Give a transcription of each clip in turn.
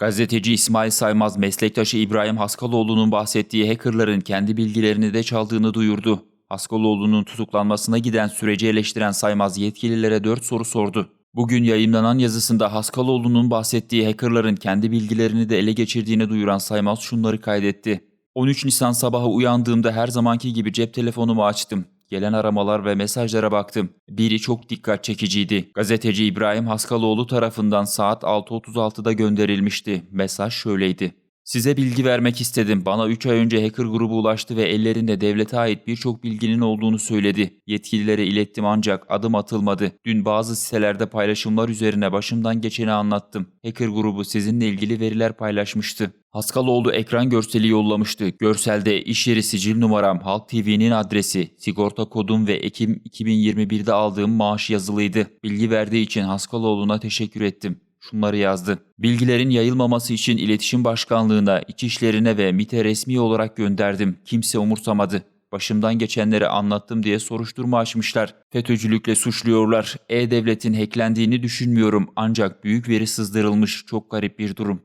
Gazeteci İsmail Saymaz meslektaşı İbrahim Haskaloğlu'nun bahsettiği hackerların kendi bilgilerini de çaldığını duyurdu. Haskaloğlu'nun tutuklanmasına giden süreci eleştiren Saymaz yetkililere 4 soru sordu. Bugün yayınlanan yazısında Haskaloğlu'nun bahsettiği hackerların kendi bilgilerini de ele geçirdiğini duyuran Saymaz şunları kaydetti. 13 Nisan sabahı uyandığımda her zamanki gibi cep telefonumu açtım. Gelen aramalar ve mesajlara baktım. Biri çok dikkat çekiciydi. Gazeteci İbrahim Haskaloğlu tarafından saat 6.36'da gönderilmişti. Mesaj şöyleydi. Size bilgi vermek istedim. Bana 3 ay önce hacker grubu ulaştı ve ellerinde devlete ait birçok bilginin olduğunu söyledi. Yetkililere ilettim ancak adım atılmadı. Dün bazı sitelerde paylaşımlar üzerine başımdan geçeni anlattım. Hacker grubu sizinle ilgili veriler paylaşmıştı. Haskaloğlu ekran görseli yollamıştı. Görselde iş yeri sicil numaram, Halk TV'nin adresi, sigorta kodum ve Ekim 2021'de aldığım maaş yazılıydı. Bilgi verdiği için Haskaloğlu'na teşekkür ettim. Şunları yazdı. Bilgilerin yayılmaması için iletişim başkanlığına, içişlerine ve MİT'e resmi olarak gönderdim. Kimse umursamadı. Başımdan geçenleri anlattım diye soruşturma açmışlar. FETÖ'cülükle suçluyorlar. E-Devlet'in hacklendiğini düşünmüyorum ancak büyük veri sızdırılmış. Çok garip bir durum.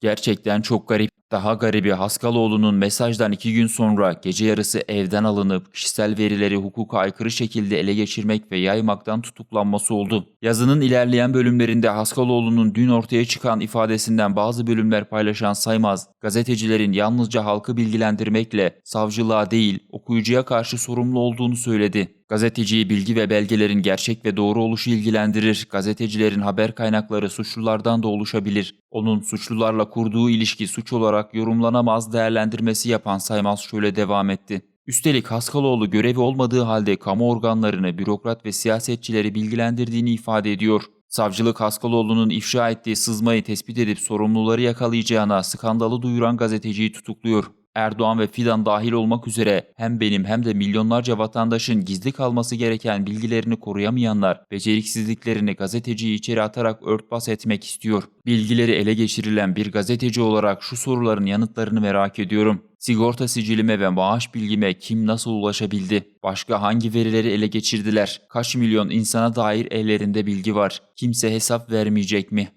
Gerçekten çok garip. Daha garibi Haskaloğlu'nun mesajdan iki gün sonra gece yarısı evden alınıp kişisel verileri hukuka aykırı şekilde ele geçirmek ve yaymaktan tutuklanması oldu. Yazının ilerleyen bölümlerinde Haskaloğlu'nun dün ortaya çıkan ifadesinden bazı bölümler paylaşan Saymaz, gazetecilerin yalnızca halkı bilgilendirmekle savcılığa değil okuyucuya karşı sorumlu olduğunu söyledi. Gazeteciyi bilgi ve belgelerin gerçek ve doğru oluşu ilgilendirir. Gazetecilerin haber kaynakları suçlulardan da oluşabilir. Onun suçlularla kurduğu ilişki suç olarak yorumlanamaz değerlendirmesi yapan Saymaz şöyle devam etti. Üstelik Haskaloğlu görevi olmadığı halde kamu organlarını, bürokrat ve siyasetçileri bilgilendirdiğini ifade ediyor. Savcılık Haskaloğlu'nun ifşa ettiği sızmayı tespit edip sorumluları yakalayacağına skandalı duyuran gazeteciyi tutukluyor. Erdoğan ve Fidan dahil olmak üzere hem benim hem de milyonlarca vatandaşın gizli kalması gereken bilgilerini koruyamayanlar beceriksizliklerini gazeteciyi içeri atarak örtbas etmek istiyor. Bilgileri ele geçirilen bir gazeteci olarak şu soruların yanıtlarını merak ediyorum. Sigorta sicilime ve maaş bilgime kim nasıl ulaşabildi? Başka hangi verileri ele geçirdiler? Kaç milyon insana dair ellerinde bilgi var? Kimse hesap vermeyecek mi?